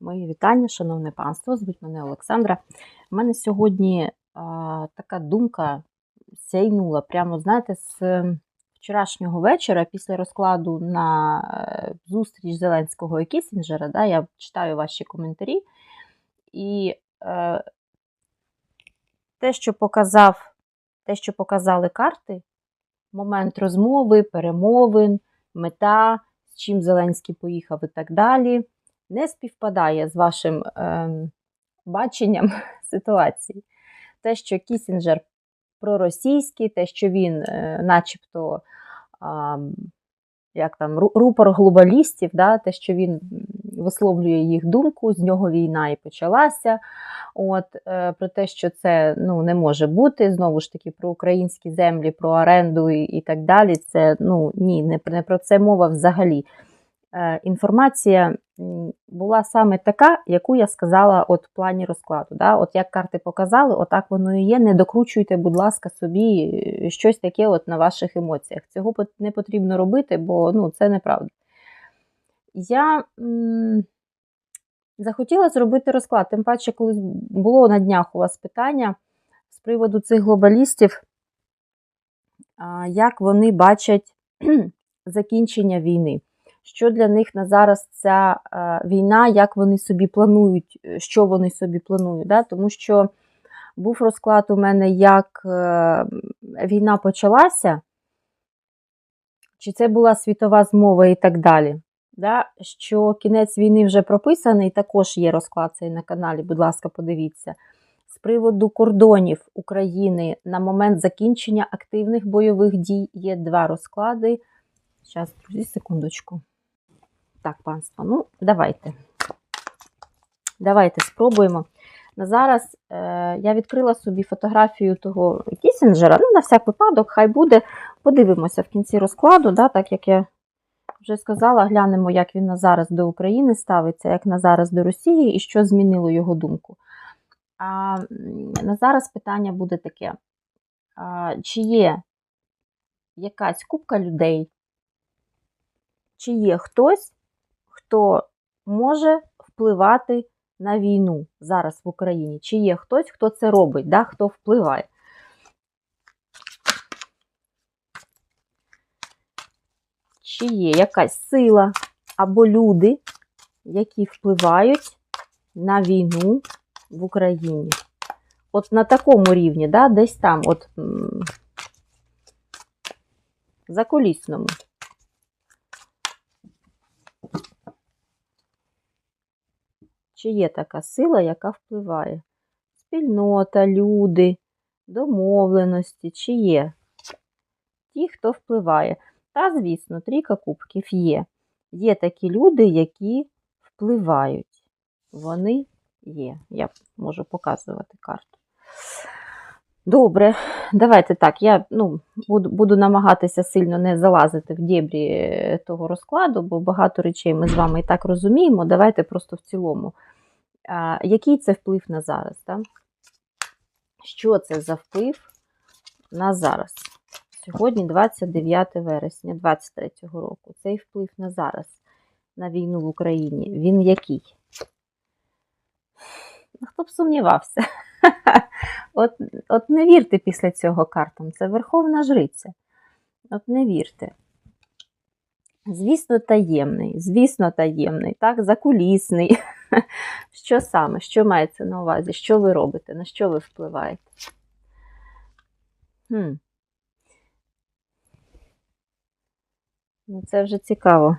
Мої вітання, шановне панство, звуть мене Олександра. У мене сьогодні а, така думка сяйнула прямо, знаєте, з вчорашнього вечора, після розкладу на е, зустріч Зеленського і Кісінджера. Да, я читаю ваші коментарі. І е, те, що показав, те, що показали карти, момент розмови, перемовин, мета, з чим Зеленський поїхав і так далі не співпадає з вашим е, баченням ситуації. Те, що Кісінджер проросійський, те, що він, е, начебто, е, як там, рупор глобалістів, да, те, що він висловлює їх думку, з нього війна і почалася. От, е, Про те, що це ну, не може бути, знову ж таки, про українські землі, про оренду і, і так далі. Це ну, ні, не, не про це мова взагалі. Е, інформація була саме така, яку я сказала от в плані розкладу. Да? От Як карти показали, отак воно і є. Не докручуйте, будь ласка, собі е, щось таке от на ваших емоціях. Цього не потрібно робити, бо ну, це неправда. Я м захотіла зробити розклад. Тим паче, коли було на днях у вас питання з приводу цих глобалістів, як вони бачать закінчення війни що для них на зараз ця е, війна, як вони собі планують, е, що вони собі планують. Да? Тому що був розклад у мене, як е, війна почалася, чи це була світова змова і так далі. Да? Що кінець війни вже прописаний, також є розклад цей на каналі, будь ласка, подивіться. З приводу кордонів України на момент закінчення активних бойових дій є два розклади. Зараз, друзі, секундочку. Так, панство, ну, давайте. Давайте спробуємо. На зараз е, я відкрила собі фотографію того Кісінджера. Ну, на всяк випадок, хай буде. Подивимося в кінці розкладу, да, так як я вже сказала, глянемо, як він на зараз до України ставиться, як на зараз до Росії і що змінило його думку. А на зараз питання буде таке: а, чи є якась купка людей, чи є хтось, хто може впливати на війну зараз в Україні? Чи є хтось, хто це робить, да? хто впливає? Чи є якась сила або люди, які впливають на війну в Україні? От на такому рівні, да, десь там, от за Чи є така сила, яка впливає? Спільнота, люди, домовленості, чи є ті, хто впливає. Та, звісно, трійка кубків є. Є такі люди, які впливають. Вони є. Я можу показувати карту. Добре, давайте так. Я ну, буду буду намагатися сильно не залазити в дєбрі е, того розкладу, бо багато речей ми з вами і так розуміємо. Давайте просто в цілому. А, Який це вплив на зараз? Так? Що це за вплив на зараз? Сьогодні 29 вересня 2023 року. Цей вплив на зараз, на війну в Україні, він який? Хто б сумнівався? От от не вірте після цього картам. Це Верховна Жриця. От не вірте. Звісно, таємний, звісно, таємний, так, закулісний. Що саме? Що мається на увазі? Що ви робите? На що ви впливаєте? Хм. Ну, Це вже цікаво.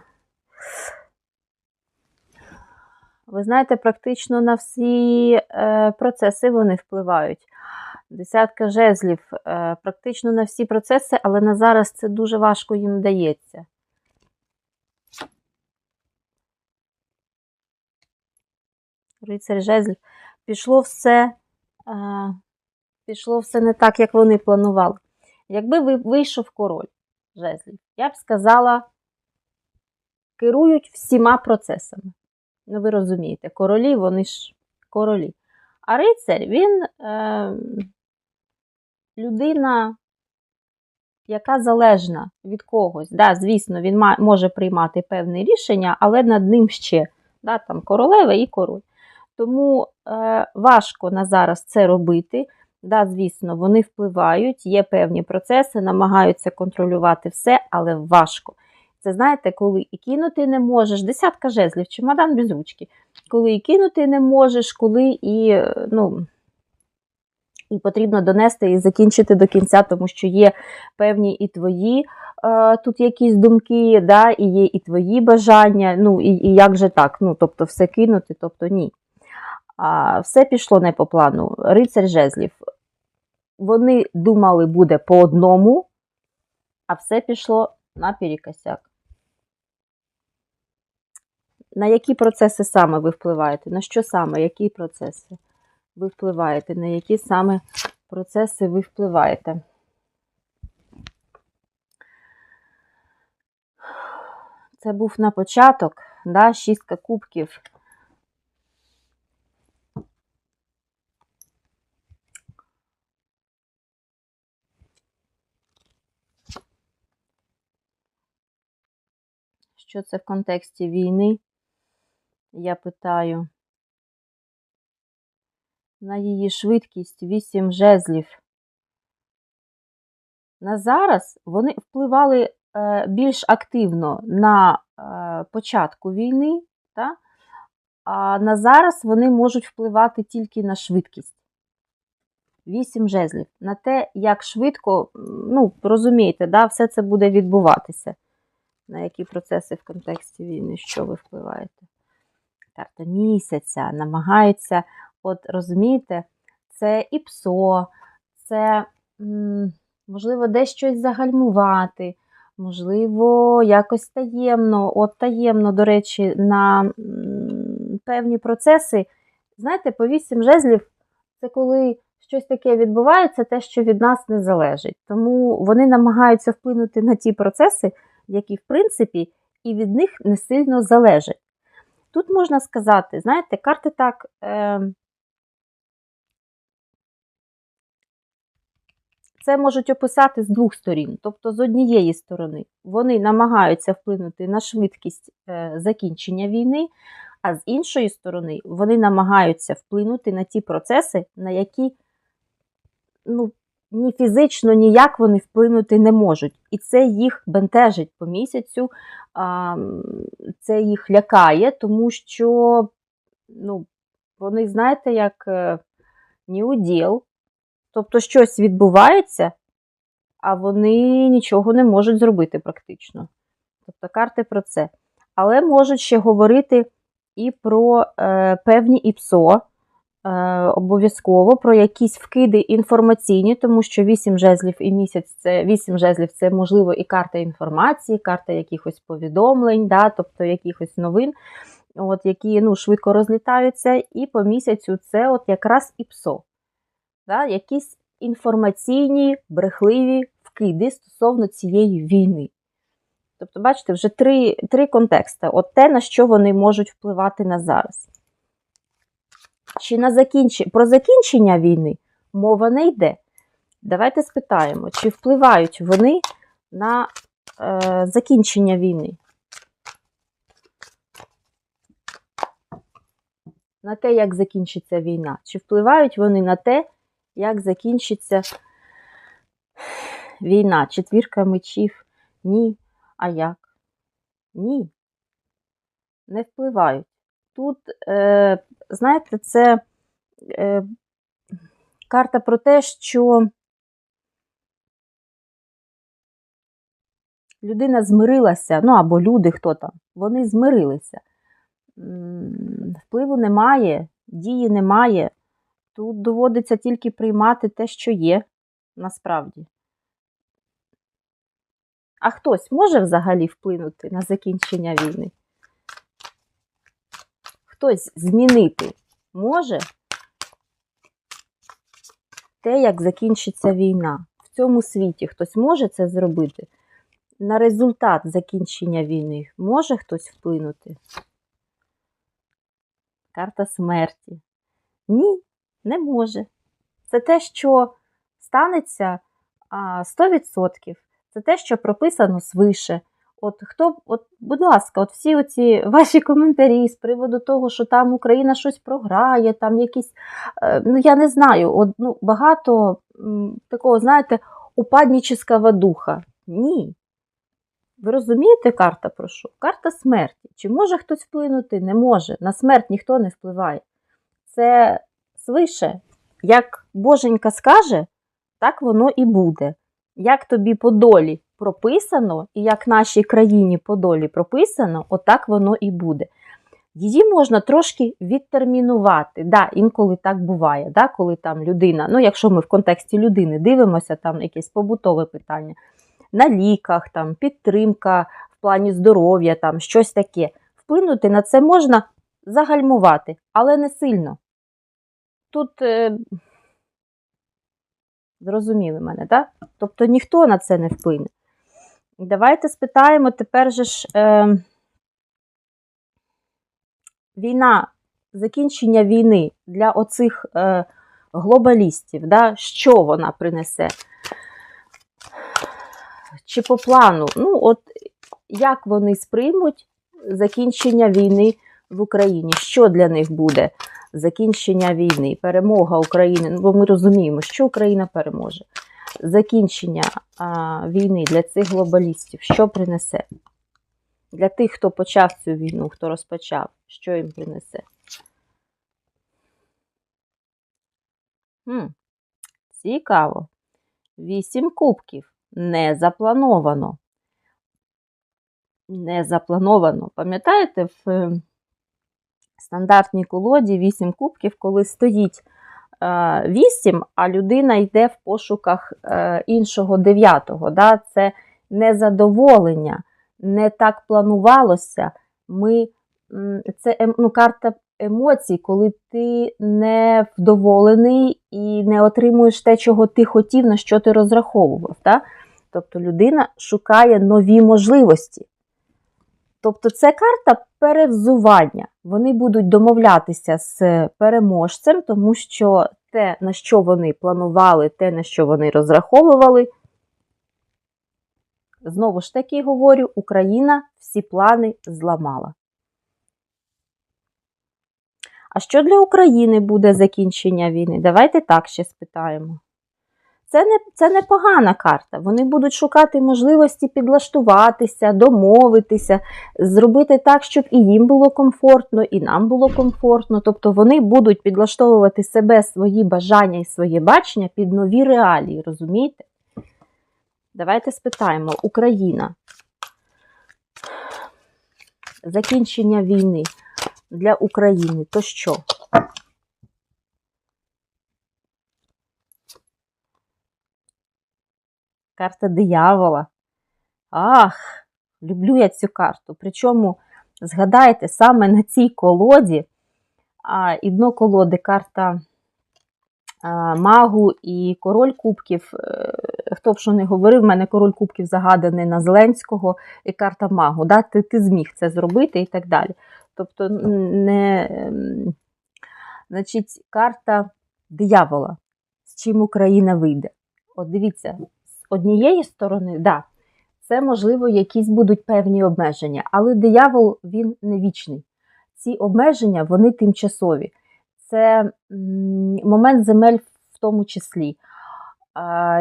Ви знаєте, практично на всі е, процеси вони впливають. Десятка жезлів, е, практично на всі процеси, але на зараз це дуже важко їм дається. Рицарь жезлів. Пішло все, е, пішло все не так, як вони планували. Якби вийшов король жезлів, я б сказала, керують всіма процесами. Ну, ви розумієте, королі, вони ж королі. А рицарь, він е, людина, яка залежна від когось. Да, Звісно, він може приймати певне рішення, але над ним ще Да, там королева і король. Тому е, важко на зараз це робити. Да, звісно, вони впливають, є певні процеси, намагаються контролювати все, але важко. Це знаєте, коли і кинути не можеш, десятка жезлів, чемодан без ручки. Коли і кинути не можеш, коли і, ну, і потрібно донести і закінчити до кінця, тому що є певні і твої е, тут якісь думки, да, і є і твої бажання. Ну, і, і як же так? Ну, тобто, все кинути, тобто ні. А все пішло не по плану. Рицарь жезлів. Вони думали, буде по одному, а все пішло на наперекосяк. На які процеси саме ви впливаєте? На що саме? Які процеси ви впливаєте? На які саме процеси ви впливаєте? Це був на початок, да, шістка кубків. Що це в контексті війни? Я питаю. На її швидкість 8 жезлів. На зараз вони впливали е, більш активно на е, початку війни, та? а на зараз вони можуть впливати тільки на швидкість. 8 жезлів. На те, як швидко, ну, розумієте, да, все це буде відбуватися. На які процеси в контексті війни, що ви впливаєте? Карта місяця намагаються, от розумієте, це і ПСО, це, можливо, десь щось загальмувати, можливо, якось таємно, от таємно, до речі, на певні процеси. Знаєте, по вісім жезлів це коли щось таке відбувається, те, що від нас не залежить. Тому вони намагаються вплинути на ті процеси, які, в принципі, і від них не сильно залежать. Тут можна сказати, знаєте, карти так. Е, Це можуть описати з двох сторін. Тобто, з однієї сторони, вони намагаються вплинути на швидкість е, закінчення війни, а з іншої сторони, вони намагаються вплинути на ті процеси, на які ну, ні фізично, ніяк вони вплинути не можуть. І це їх бентежить по місяцю, це їх лякає, тому що ну, вони, знаєте, як е, ні уділ, тобто щось відбувається, а вони нічого не можуть зробити практично. Тобто карти про це. Але можуть ще говорити і про е, певні ІПСО, обов'язково про якісь вкиди інформаційні, тому що 8 жезлів і місяць це 8 жезлів це можливо і карта інформації, карта якихось повідомлень, да, тобто якихось новин, от, які ну, швидко розлітаються. І по місяцю це от якраз і ПСО. Да, якісь інформаційні, брехливі вкиди стосовно цієї війни. Тобто, бачите, вже три три контексти: от те, на що вони можуть впливати на зараз чи на закінч... про закінчення війни мова не йде. Давайте спитаємо, чи впливають вони на е, закінчення війни? На те, як закінчиться війна? Чи впливають вони на те, як закінчиться війна? Четвірка мечів? Ні. А як? Ні. Не впливають. Тут е, знаєте, це е, карта про те, що людина змирилася, ну або люди, хто там, вони змирилися. Впливу немає, дії немає. Тут доводиться тільки приймати те, що є насправді. А хтось може взагалі вплинути на закінчення війни? Хтось змінити може те, як закінчиться війна. В цьому світі хтось може це зробити. На результат закінчення війни може хтось вплинути? Карта смерті. Ні, не може. Це те, що станеться 100%. Це те, що прописано свише. От хто, от, будь ласка, от всі оці ваші коментарі з приводу того, що там Україна щось програє, там якісь, е, ну я не знаю, от, ну, багато такого, знаєте, упадніческого духа. Ні. Ви розумієте, карта про що? Карта смерті. Чи може хтось вплинути? Не може. На смерть ніхто не впливає. Це свише, як Боженька скаже, так воно і буде. Як тобі по долі прописано, і як нашій країні по долі прописано, отак воно і буде. Її можна трошки відтермінувати. Да, інколи так буває, да, коли там людина, ну якщо ми в контексті людини дивимося, там якесь побутове питання, на ліках, там, підтримка в плані здоров'я, там, щось таке. Вплинути на це можна загальмувати, але не сильно. Тут е, зрозуміли мене, так? Тобто ніхто на це не вплине. Давайте спитаємо тепер же ж е, війна, закінчення війни для оцих е, глобалістів, да, що вона принесе? Чи по плану? Ну, от як вони сприймуть закінчення війни в Україні? Що для них буде закінчення війни, перемога України? Ну, бо ми розуміємо, що Україна переможе. Закінчення а, війни для цих глобалістів, що принесе? Для тих, хто почав цю війну, хто розпочав, що їм принесе? Хм, цікаво. Вісім кубків. Не заплановано. Не заплановано. Пам'ятаєте, в е, стандартній колоді 8 кубків, коли стоїть 8, а людина йде в пошуках е, іншого дев'ятого. Да? Це незадоволення, не так планувалося. Ми, Це ем, ну, карта емоцій, коли ти не вдоволений і не отримуєш те, чого ти хотів, на що ти розраховував. Да? Тобто людина шукає нові можливості. Тобто це карта перевзування. Вони будуть домовлятися з переможцем, тому що те, на що вони планували, те, на що вони розраховували. Знову ж таки говорю, Україна всі плани зламала. А що для України буде закінчення війни? Давайте так ще спитаємо. Це не це не погана карта. Вони будуть шукати можливості підлаштуватися, домовитися, зробити так, щоб і їм було комфортно, і нам було комфортно. Тобто вони будуть підлаштовувати себе, свої бажання і своє бачення під нові реалії, розумієте? Давайте спитаємо: Україна. Закінчення війни для України то що? Карта диявола. Ах, люблю я цю карту. Причому, згадайте, саме на цій колоді, а, і дно колоди карта а, Магу і король кубків. Е, хто б що не говорив, в мене король кубків загаданий на Зеленського і карта Магу. Да? Ти, ти зміг це зробити і так далі. Тобто, не, ем, значить, карта диявола, з чим Україна вийде. От дивіться, однієї сторони, да, це, можливо, якісь будуть певні обмеження, але диявол він не вічний. Ці обмеження вони тимчасові. Це момент земель в тому числі.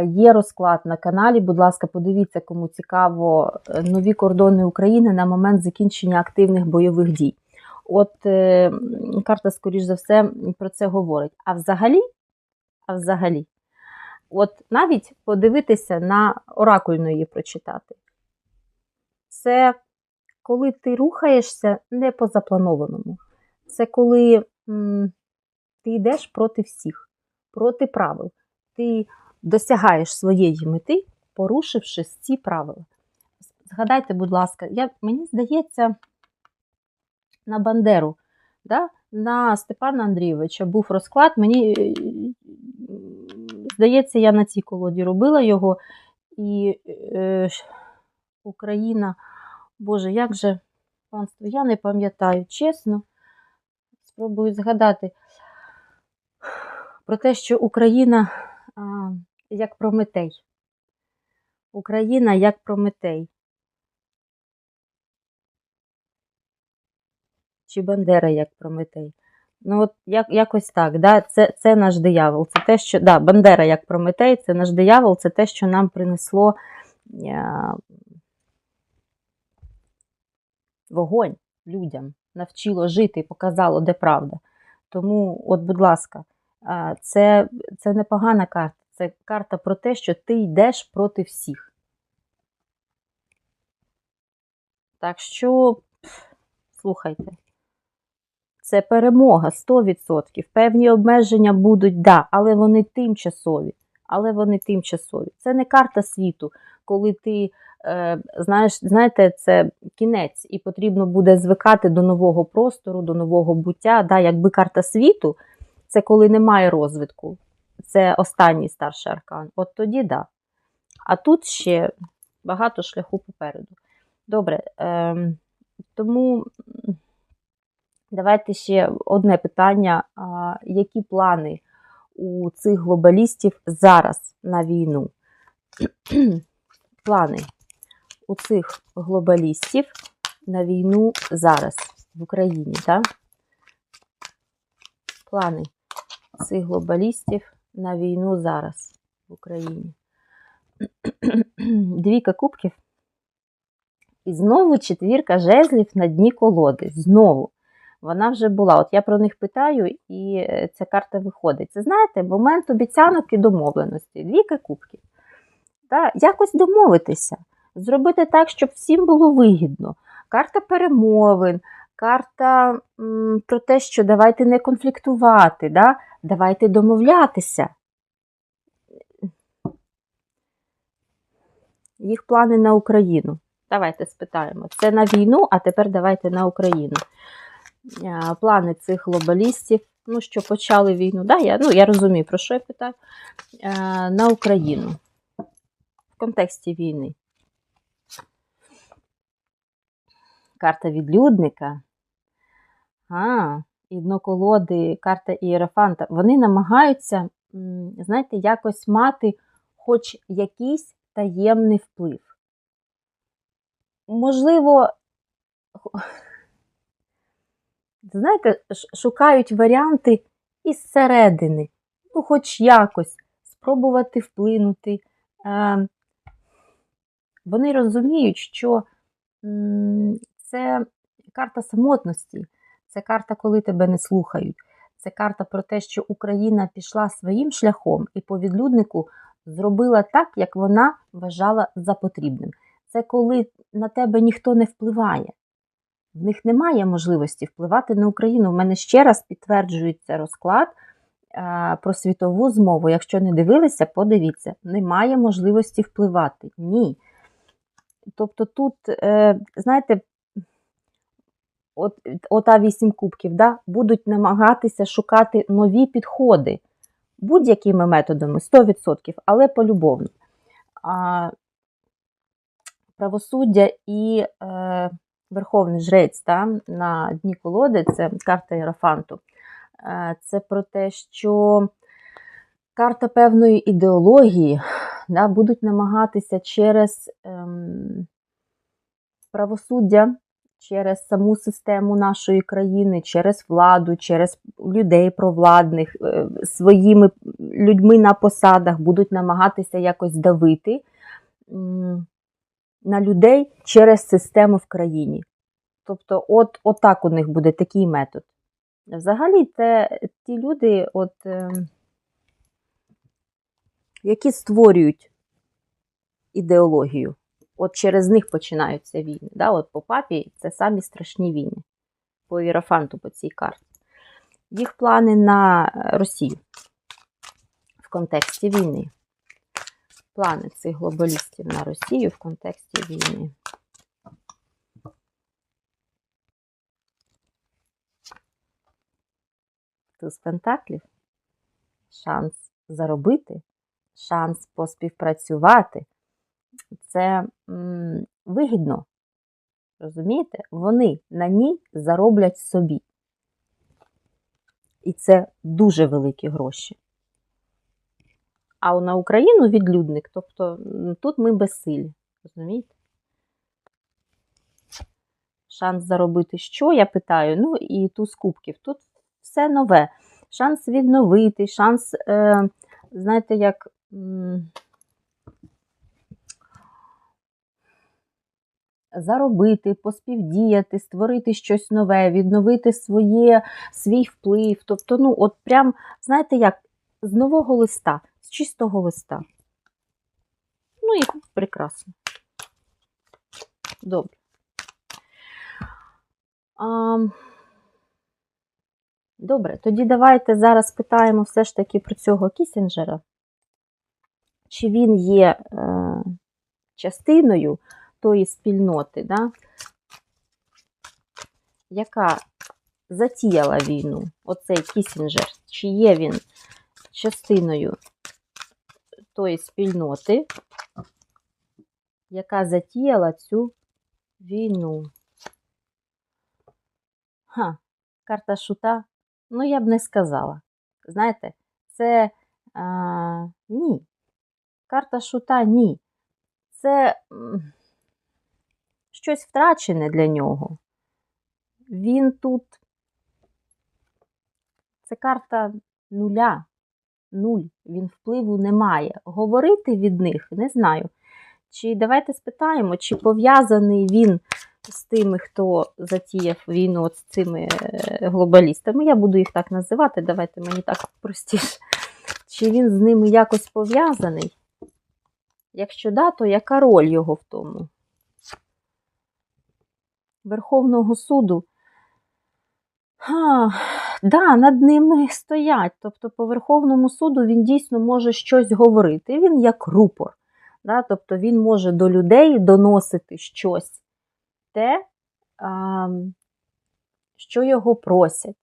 Є розклад на каналі, будь ласка, подивіться, кому цікаво, е, нові кордони України на момент закінчення активних бойових дій. От е, карта, скоріш за все, про це говорить. А взагалі, а взагалі, От навіть подивитися на оракульно її прочитати. Це коли ти рухаєшся не по запланованому. Це коли м, ти йдеш проти всіх, проти правил. Ти досягаєш своєї мети, порушивши ці правила. Згадайте, будь ласка, я, мені здається, на Бандеру, да, на Степана Андрійовича був розклад. Мені Здається, я на цій колоді робила його. І е, Україна, Боже, як же панство, я не пам'ятаю, чесно, спробую згадати про те, що Україна а, як Прометей. Україна як Прометей. Чи Бандера як Прометей. Ну, от як, якось так. Да? Це, це наш диявол. Це те, що да, Бандера як Прометей, це наш диявол, це те, що нам принесло е, вогонь людям, навчило жити і показало, де правда. Тому, от, будь ласка, е, це, це непогана карта. Це карта про те, що ти йдеш проти всіх. Так що, слухайте, це перемога 100%. Певні обмеження будуть, да, але вони тимчасові. Але вони тимчасові. Це не карта світу, коли ти е, знаєш, знаєте, це кінець, і потрібно буде звикати до нового простору, до нового буття. Да, Якби карта світу, це коли немає розвитку. Це останній старший аркан. От тоді да. А тут ще багато шляху попереду. Добре. Е, тому давайте ще одне питання: які плани у цих глобалістів зараз на війну? плани у цих глобалістів на війну зараз в Україні, так? Плани цих глобалістів на війну зараз в Україні. Двійка кубків. І знову четвірка жезлів на дні колоди. Знову. Вона вже була. От я про них питаю, і е, ця карта виходить. Це знаєте, момент обіцянок і домовленості. Двійка кубків. Та, якось домовитися, зробити так, щоб всім було вигідно. Карта перемовин, карта м, про те, що давайте не конфліктувати, да? давайте домовлятися. Їх плани на Україну. Давайте спитаємо. Це на війну, а тепер давайте на Україну. Плани цих глобалістів, ну, що почали війну. Да, я, ну, я розумію, про що я питаю. На Україну. В контексті війни. Карта відлюдника. А, і дно карта Ієрофанта. Вони намагаються, знаєте, якось мати хоч якийсь таємний вплив. Можливо, знаєте, шукають варіанти із середини, ну, хоч якось спробувати вплинути. Е, Вони розуміють, що це карта самотності, це карта, коли тебе не слухають. Це карта про те, що Україна пішла своїм шляхом і по відлюднику зробила так, як вона вважала за потрібним. Це коли на тебе ніхто не впливає. В них немає можливості впливати на Україну. У мене ще раз підтверджується розклад е, про світову змову. Якщо не дивилися, подивіться. Немає можливості впливати. Ні. Тобто тут, е, знаєте, от, ота вісім кубків, да, будуть намагатися шукати нові підходи будь-якими методами, 100%, але полюбовно. А, правосуддя і е, Верховний жрець та, на дні колоди це карта Єрофанту. Е, це про те, що карта певної ідеології да, будуть намагатися через ем, правосуддя, через саму систему нашої країни, через владу, через людей провладних, е, своїми людьми на посадах будуть намагатися якось давити на людей через систему в країні. Тобто, от, отак у них буде такий метод. Взагалі, це ті люди, от, е, які створюють ідеологію. От через них починаються війни. Да? От по папі це самі страшні війни. По Іерофанту по цій карті. Їх плани на Росію в контексті війни. Плани цих глобалістів на Росію в контексті війни. Туз Пентаклів. Шанс заробити, шанс поспівпрацювати. Це м, вигідно. Розумієте? Вони на ній зароблять собі. І це дуже великі гроші. А на Україну відлюдник. Тобто тут ми безсилі. Розумієте? Шанс заробити що, я питаю. Ну і туз кубків. Тут все нове. Шанс відновити, шанс, е, знаєте, як. Заробити, поспівдіяти, створити щось нове, відновити своє, свій вплив. Тобто, ну, от прям, знаєте, як з нового листа, з чистого листа. Ну і прекрасно. Добре. А, добре, тоді давайте зараз питаємо все ж таки про цього Кісінджера. Чи він є е, частиною тої спільноти, да, яка затіяла війну, оцей Кісінджер, чи є він частиною тої спільноти, яка затіяла цю війну. Ха, карта шута. Ну, я б не сказала. Знаєте, це а, ні. Карта шута ні. Це щось втрачене для нього. Він тут. Це карта нуля. Нуль. Він впливу не має. Говорити від них не знаю. Чи давайте спитаємо, чи пов'язаний він з тими, хто затіяв війну от з цими е, глобалістами. Я буду їх так називати, давайте мені так простіше. Чи він з ними якось пов'язаний? Якщо да, то яка роль його в тому? Верховного суду. А, да, над ними стоять. Тобто, по Верховному суду він дійсно може щось говорити. Він як рупор. Да? Тобто він може до людей доносити щось те, а, що його просять.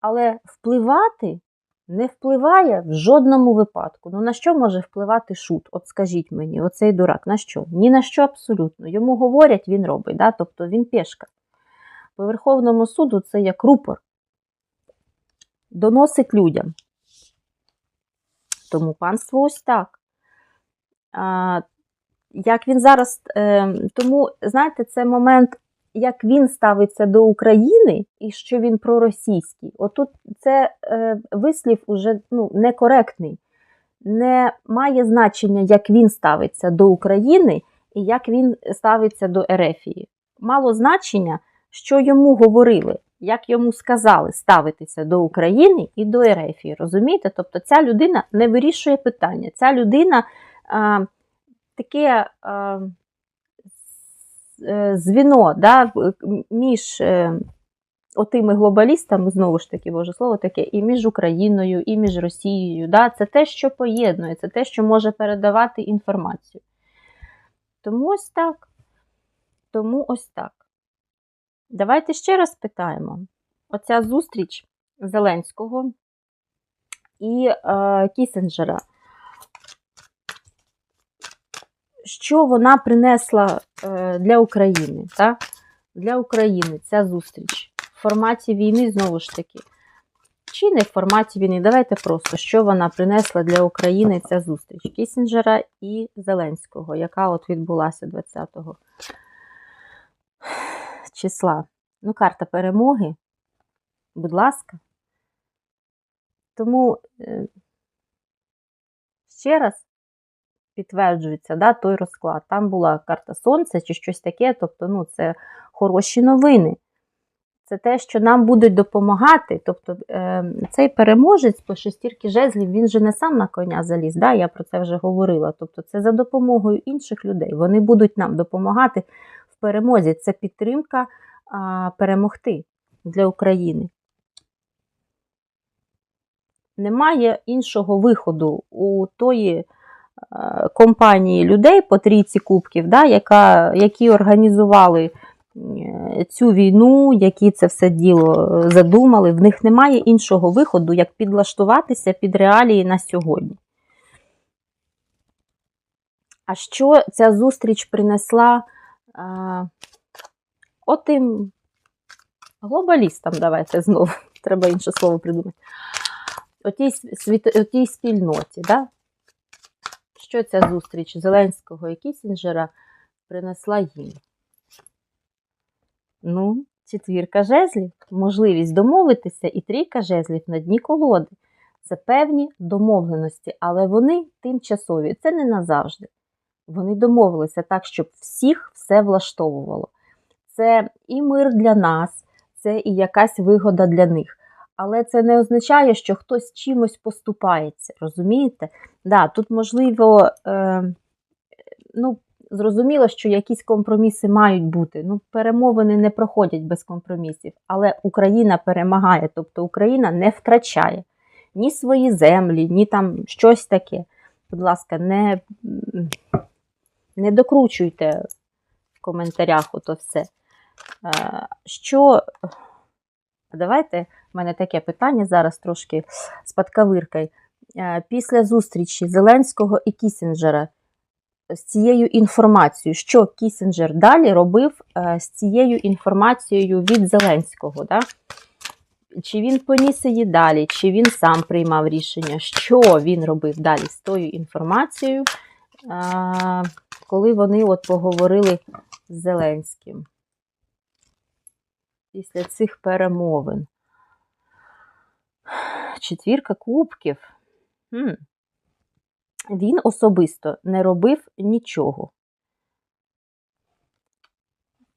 Але впливати не впливає в жодному випадку. Ну на що може впливати шут? От скажіть мені, оцей дурак, на що? Ні на що абсолютно. Йому говорять, він робить, да? тобто він пешка. По Верховному суду це як рупор. Доносить людям. Тому панство ось так. А, як він зараз, е, тому, знаєте, це момент, як він ставиться до України і що він проросійський. Отут це е, вислів уже ну, некоректний. Не має значення, як він ставиться до України і як він ставиться до Ерефії. Мало значення, що йому говорили, як йому сказали ставитися до України і до Ерефії. Розумієте? Тобто ця людина не вирішує питання. Ця людина. А, таке е, звіно да, між е, отими глобалістами, знову ж таки, боже слово таке, і між Україною, і між Росією. Да, Це те, що поєднує, це те, що може передавати інформацію. Тому ось так. Тому ось так. Давайте ще раз питаємо: оця зустріч Зеленського і е, Кісінджера що вона принесла е, для України. Так? Для України ця зустріч в форматі війни, знову ж таки. Чи не в форматі війни? Давайте просто, що вона принесла для України ця зустріч Кісінджера і Зеленського, яка от відбулася 20 числа. Ну, карта перемоги. Будь ласка. Тому е, ще раз підтверджується да, той розклад. Там була карта Сонця чи щось таке, тобто ну, це хороші новини. Це те, що нам будуть допомагати. Тобто е, цей переможець по шестірки жезлів, він же не сам на коня заліз, да, я про це вже говорила. Тобто це за допомогою інших людей. Вони будуть нам допомагати перемозі. Це підтримка перемогти для України. Немає іншого виходу у тої Е, компанії людей по трійці кубків, да, яка, які організували е, цю війну, які це все діло задумали, в них немає іншого виходу, як підлаштуватися під реалії на сьогодні. А що ця зустріч принесла е, отим глобалістам, давайте знову, треба інше слово придумати, отій, отій спільноті. Да? що ця зустріч Зеленського і Кісінджера принесла їм. Ну, четвірка жезлів, можливість домовитися, і трійка жезлів на дні колоди. Це певні домовленості, але вони тимчасові, це не назавжди. Вони домовилися так, щоб всіх все влаштовувало. Це і мир для нас, це і якась вигода для них. Але це не означає, що хтось чимось поступається. Розумієте? Да, тут можливо, е, ну, зрозуміло, що якісь компроміси мають бути. Ну, перемовини не проходять без компромісів, але Україна перемагає, тобто Україна не втрачає ні свої землі, ні там щось таке. Будь ласка, не, не докручуйте в коментарях ото все. Е, Що, давайте, в мене таке питання зараз трошки з подковиркою. Е, Після зустрічі Зеленського і Кісінджера з цією інформацією, що Кісінджер далі робив е, з цією інформацією від Зеленського. Да? Чи він поніс її далі, чи він сам приймав рішення, що він робив далі з тою інформацією, коли вони от поговорили з Зеленським після цих перемовин. Четвірка кубків. Хм. Він особисто не робив нічого.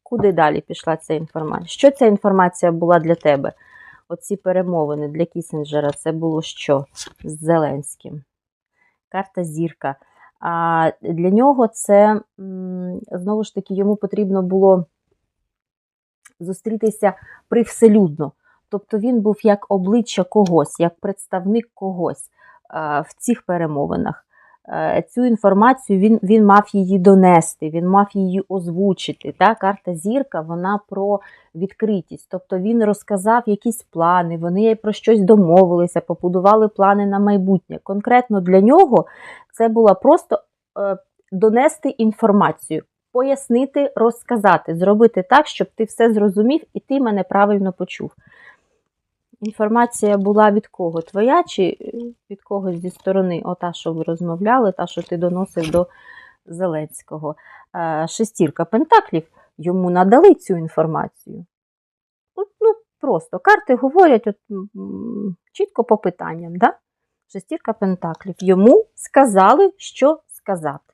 Куди далі пішла ця інформація? Що ця інформація була для тебе? Оці перемовини для Кісінджера це було що з Зеленським? Карта зірка. А для нього це, знову ж таки, йому потрібно було зустрітися привселюдно. Тобто він був як обличчя когось, як представник когось в цих перемовинах. Е, Цю інформацію він, він мав її донести, він мав її озвучити. Та? Карта зірка вона про відкритість. Тобто він розказав якісь плани, вони про щось домовилися, побудували плани на майбутнє. Конкретно для нього це було просто е, донести інформацію, пояснити, розказати, зробити так, щоб ти все зрозумів і ти мене правильно почув. Інформація була від кого? Твоя чи від когось зі сторони? Ота, що ви розмовляли, та, що ти доносив до Зеленського. Е, Шестірка Пентаклів йому надали цю інформацію. От, ну, просто карти говорять от, чітко по питанням. Да? Шестірка Пентаклів. Йому сказали, що сказати.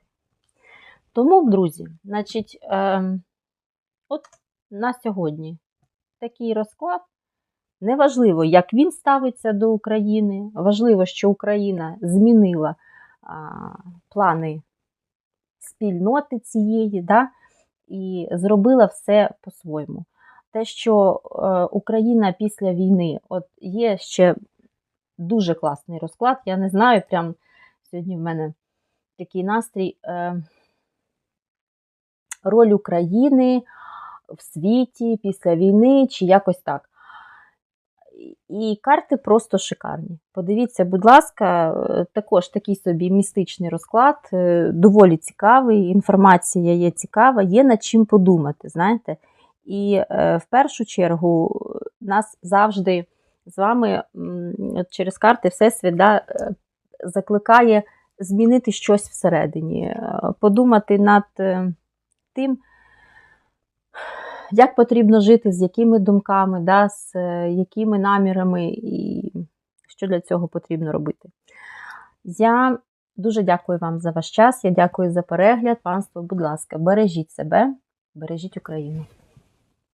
Тому, друзі, значить, е, от на сьогодні такий розклад. Неважливо, як він ставиться до України. Важливо, що Україна змінила а, плани спільноти цієї, да, і зробила все по-своєму. Те, що е, Україна після війни, от є ще дуже класний розклад. Я не знаю, прям сьогодні в мене такий настрій. Е, роль України в світі після війни, чи якось так. І карти просто шикарні. Подивіться, будь ласка, також такий собі містичний розклад, е, доволі цікавий, інформація є цікава, є над чим подумати, знаєте. І е, в першу чергу нас завжди з вами через карти Всесвіт да, е, закликає змінити щось всередині, е, подумати над е, тим, як потрібно жити, з якими думками, да, з е, якими намірами і що для цього потрібно робити. Я дуже дякую вам за ваш час. Я дякую за перегляд. Панство, будь ласка, бережіть себе, бережіть Україну.